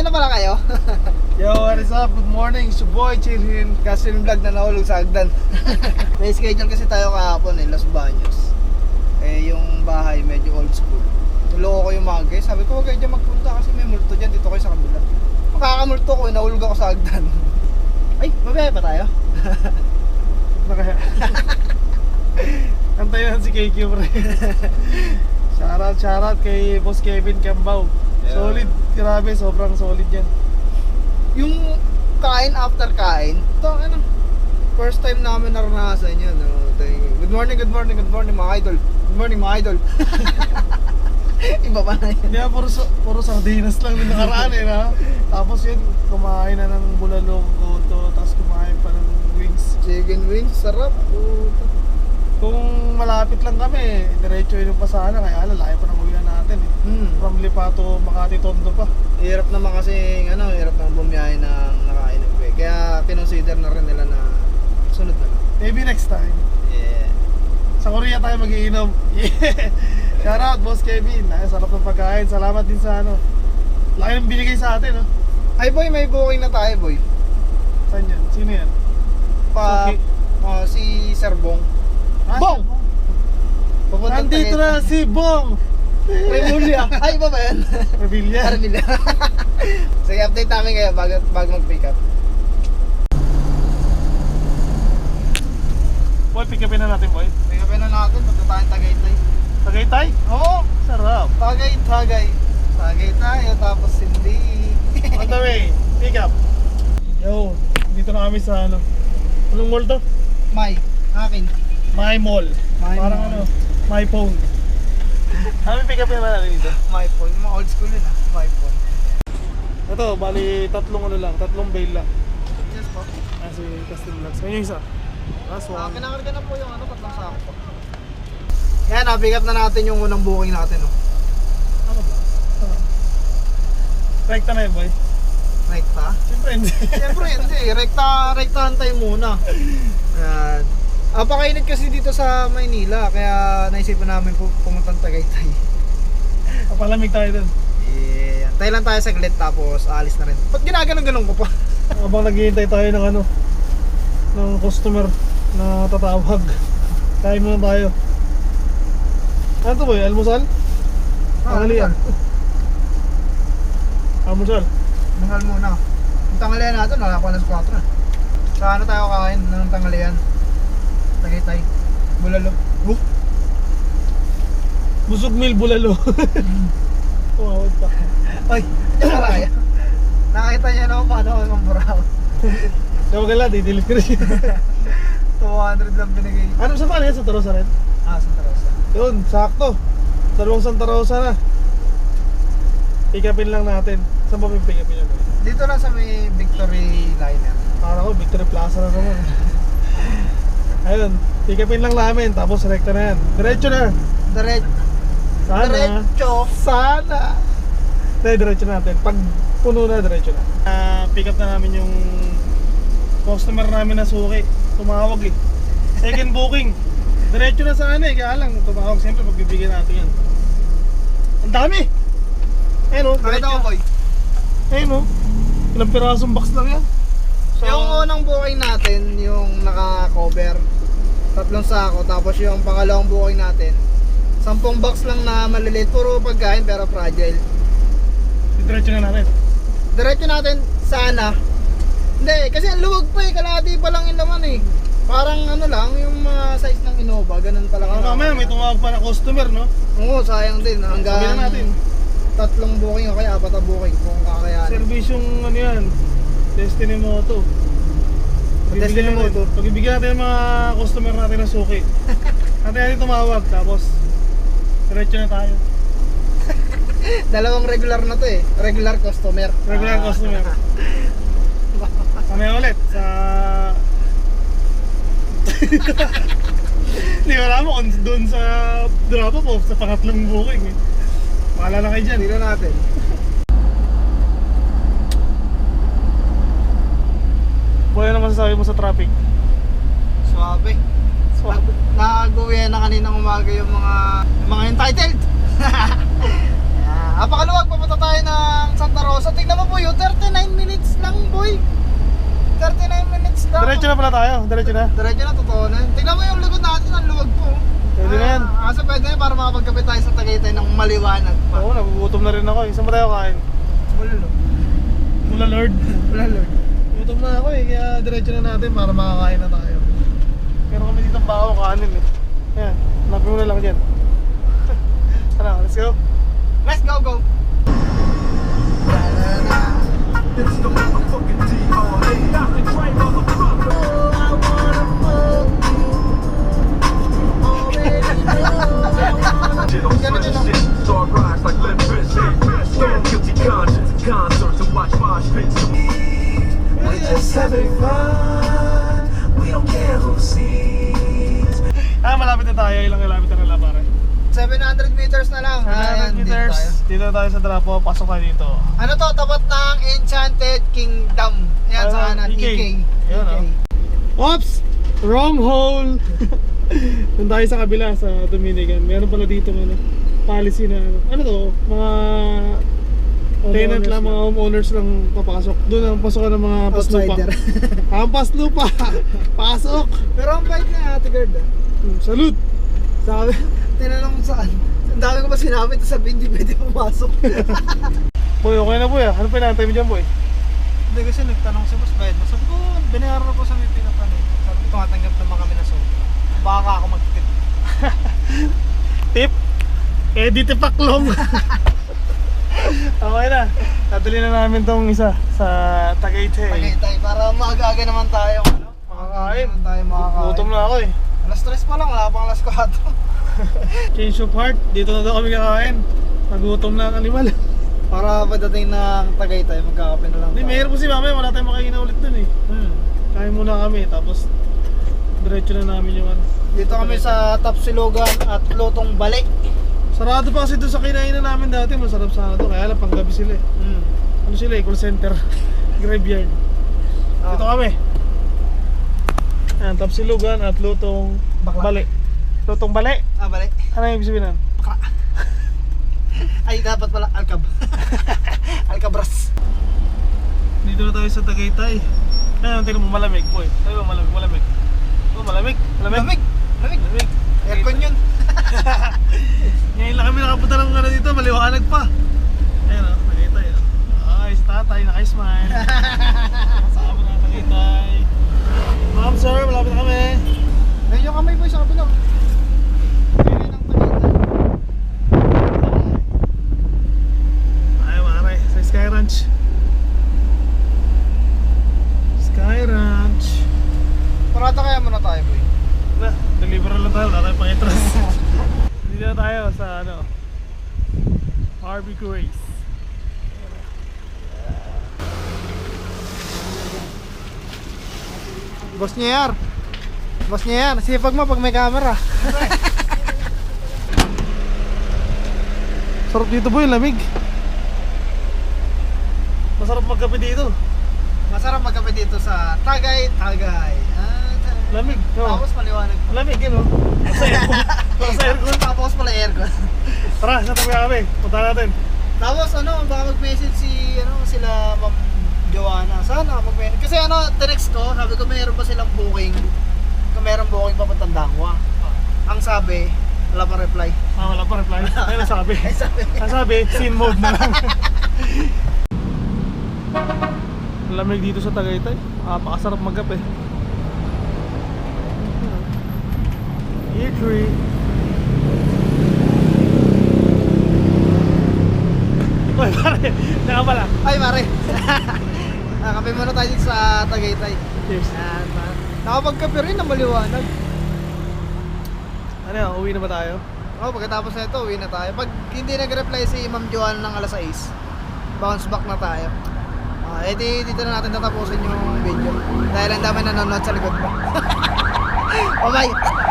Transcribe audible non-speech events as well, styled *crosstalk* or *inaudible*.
Yun na pala kayo. *laughs* Yo, what is up? Good morning. It's your boy, Chilhin. Kasi yung vlog na nahulog sa hagdan. *laughs* May schedule kasi tayo kahapon eh, Los Baños. Eh, yung bahay medyo old school. Nuloko ko yung mga guys. Sabi ko, huwag kayo dyan magpunta kasi may multo dyan. Dito kayo sa kabila. Makakamulto ko, nahulog ako sa hagdan. *laughs* Ay, mabaya pa tayo. Na kaya? Si KQ, pre. shoutout, shoutout kay Boss Kevin Cambaw. Solid. Grabe, sobrang solid yan. Yung kain after kain, to ano, first time namin naranasan yun. No? Good morning, good morning, good morning mga idol. Good morning mga idol. *laughs* Iba pa na yun. Hindi puro, sa- puro sardinas lang yung nakaraan eh, na? Tapos yun, kumain na ng bulalong goto, tapos kumain pa ng wings. Chicken wings, sarap. Puta. Kung malapit lang kami, diretso yun yung pasana, kaya lalaki pa ng uwian natin eh. Hmm. From Lipato, Makati, Tondo pa. Hirap naman kasi, ano, hirap naman bumiyahe ng nakain ng way. Kaya kinonsider na rin nila na sunod na lang. Maybe next time. Yeah. Sa Korea tayo magiinom. *laughs* Yeah. Shout out, Boss Kevin. Ay, sarap ng pagkain. Salamat din sa ano. Laki ng binigay sa atin, no? Ay boy, may booking na tayo boy. Saan yan? Sino yan? Pa, Suki. oh, si Sir Bong. Ah, Bong! si Pupuntang Nandito na si Bong! Remulia. Ay, iba ba yan? Revilla. Armila. *laughs* Sige, update namin kayo bago, bago mag-pick up. Boy, pick upin na natin, boy. Pick upin na natin, punta tayong Tagaytay. Tagaytay? Oo, Sarap. Tagay, Tagay. Tagay tayo, tapos hindi. *laughs* On the way. Pick up. Yo, dito na kami sa ano. Anong mall to? May, akin. My Mall. My Parang Mall. ano, My Phone. Kami pick upin na natin dito. My phone, yung mga old school yun ah. My phone. Ito, bali tatlong ano lang, tatlong bail lang. Yes po. Ah, si Castle Vlogs. Ngayon yung isa. Last Ah, one. kinakarga na po yung ano, tatlong sako po. Yan, na-pick up na natin yung unang booking natin. Oh. Ano ba? Ah. Rekta na yun, boy. Rekta? Siyempre hindi. Siyempre hindi, rekta, rektahan tayo muna. *laughs* Yan. Ah, pakainit kasi dito sa Maynila, kaya naisipan namin pu- pumunta ng Tagaytay. *laughs* Papalamig tayo dun. Yeah. Tayo lang tayo saglit tapos alis na rin. Ba't ginaganon-ganon ko pa? *laughs* Habang naghihintay tayo ng ano, ng customer na tatawag. *laughs* Kain muna tayo. Ano to boy? Almusal? Tanghalian. Almusal. Mahal muna. Yung tanghalian natin, wala pa alas 4 na. Sa ano tayo kain ng tanghalian? Tagaytay. Bulalo. Oh, Busog meal bulalo. *laughs* Tumawag pa. Ay, yan pala kaya. Nakita niya naman paano kami mamburaw. Kaya magala, didelete ko rin siya. *laughs* 200 lang binigay. ano sa kanila? Sa Tarosa rin? Ah, Santa Rosa. Yun, sakto. Dalawang Santa Rosa na. Pick upin lang natin. Saan ba may pick upin yun? Dito lang sa may Victory Liner. Para ko, Victory Plaza na naman. *laughs* Ayun, pick upin lang namin. Tapos rekta na yan. Diretso na. Diret Sana. Diretso. Sana. Dahil diretso natin. Pag puno na, diretso na. Ah, pick up na namin yung customer namin na suki. Tumawag eh. Second booking. Diretso na sana eh. Kaya lang, tumawag. Siyempre, pagbibigyan natin yan. Ang dami! Ayun o, Nakita diretso. mo, boy. Ayun o. Ilang pirasong box lang yan. So, yung unang booking natin, yung naka-cover, tatlong sako, tapos yung pangalawang booking natin, sampung box lang na maliliit, puro pagkain pero fragile. diretso na natin. Diretso natin sana. Hindi, kasi ang luwag pa eh, kalahati pa lang yung laman eh. Parang ano lang, yung mga size ng Innova, ganun pa lang. Mamaya may tumawag pa na customer, no? Oo, sayang din. Hanggang Sabi na natin. tatlong booking o kaya apat na booking kung kakayanin. Service yung ano yan, Destiny Moto. Destiny Pagbibigyan natin- Moto. Pagbibigyan natin yung mga customer natin ng suki. *laughs* Natin natin tumawag, tapos diretso na tayo. *laughs* Dalawang regular na to eh. Regular customer. Regular Ah. customer. *laughs* Kami ulit sa... Hindi wala mo kung doon sa drop off sa pangatlong booking eh. Bahala na kayo dyan. Dito natin. Boy, ano masasabi mo sa traffic? Swabe. Swak. Nakaguwi na kaninang umaga yung mga yung mga entitled. *laughs* Napakaluwag, papunta tayo ng Santa Rosa So tingnan mo boy, oh, 39 minutes lang boy. 39 minutes lang. Diretso na pala tayo. Diretso na. Diretso na, totoo na. Tingnan mo yung likod natin, ang luwag po. Pwede na yan. Ah, Kasi pwede na para makapagkapit tayo sa Tagaytay ng maliwanag pa. Oo, nagugutom na rin ako. eh. Saan ba tayo kain? Wala no. Mula Lord. Wala Lord. Gutom na ako eh, kaya diretso na natin para makakain na tayo. Meron kami dito baho kanin eh. Ayan, hanapin mo na lang dyan. Tara, let's go. Let's go, go. It's the motherfucking D.R.A. meters na lang. 700 Ayan, dito meters. tayo. Dito tayo sa Drapo. Pasok tayo dito. Ano to? Tapat ng Enchanted Kingdom. Yan sa kanan, EK. EK. EK. oh. Oops! Wrong hole! *laughs* Tayo sa kabila, sa Dominican. Meron pala dito ano, policy na ano. Ano to? Mga tenant lang, mga homeowners lang papasok. Doon ang pasokan ng mga paslupa. Outsider. *laughs* ang paslupa! *laughs* Pasok! Pero ang bait niya, Ate Gerd. ah. Hmm, Salute! Sabi, tinanong saan. Ang dami ko ba sinabi, tapos sabi hindi pwede pumasok. *laughs* Boy, okay na boy ah. Ano pinantay mo dyan boy? Hindi kasi nagtanong si Boss Bayad. Sabi ko, binayaran na po sa may pinapano. Sabi ko, tumatanggap naman kami na soda. Baka ako magtip. *laughs* Tip! Edit paklong! *laughs* okay na. Tatali na namin tong isa sa Tagaytay. Tagaytay, para maaga-aga naman tayo. Ano? Makakain. tayo makakain. Gutom na ako eh. Alas 3 pa lang, wala pang alas 4. *laughs* Change of heart. Dito na daw kami kakain. Nagutom na ang animal. para pagdating ng Tagaytay, magkakape na lang. Hindi, tayo. mahirap kasi mamaya wala tayong makain na ulit dun eh. Hmm. Kain muna kami tapos diretso na namin yung ano. Dito kami sa Tapsilogan at Lotong Balik. Sarado pa kasi doon sa kinainan namin dati. Masarap sana doon. Kaya lang panggabi sila eh. Hmm. Ano sila eh? Call center. *laughs* Graveyard. Ah. Dito kami. Ayan, Tapsilugan at Lutong Bakla. Bali. Lutong Bali? Ah, balik. Ano yung ibig sabihin nun? *laughs* Ay, dapat pala Alcab. *laughs* Alcabras. Dito na tayo sa Tagaytay. Ayan, tingnan mo malamig, boy. Mo malamig, malamig. Oh, malamig. Malamig. Lamig. Lamig. Malamig. Aircon yun. *laughs* Ngayon lang kami nakapunta ng ano dito, maliwanag pa. Ayan o, Tagaytay. oh. Ay, si tatay, naka-smile. Kasama na Tagaytay. Ma'am, sir, malapit na kami. Ayun yung kamay boy sa kabila. Ayun ang Tagaytay. Ay, mare, sa Sky Ranch. Sky Ranch. Parata kaya muna tayo boy. Na, deliver lang tayo, wala tayong. *laughs* Dito na tayo sa ano, barbecue race. Boss niya yar. Boss niya yan. Sipag mo pag may camera. *laughs* Sarap dito boy, lamig. Masarap magkape dito. Masarap magkape dito sa Tagay, Tagay. Ah, Lamig. Oh. Tapos maliwanag. Lamig yun oh. Nasa aircon. *laughs* Nasa aircon. Tapos pala aircon. Tara, sa tabi kami. Punta natin. Tapos ano, baka mag-message si ano sila Ma'am Joanna. Sana mag-message. Kasi ano, text ko, sabi ko mayroon pa silang booking. Kung mayroon booking papuntang Dangwa. Ang sabi, wala pa reply. Ah, wala pa reply. *laughs* Ay, nasabi. Ay sabi. Ang sabi, scene mode na lang. *laughs* Lamig dito sa Tagaytay. Napakasarap magkape. Eatery. Uy, pare. Naka pala. Ay mare. ah, *laughs* kape muna tayo dito sa Tagaytay. Cheers. Yan, man. Nakapagkape rin na maliwanag. Ano, uwi na ba tayo? Oh, pagkatapos na ito, uwi na tayo. Pag hindi nag-reply si Ma'am Joanna ng alas 6, bounce back na tayo. Ah, edi dito na natin tatapusin yung video. Dahil ang dami nanonood sa likod ko. *laughs* Bye-bye!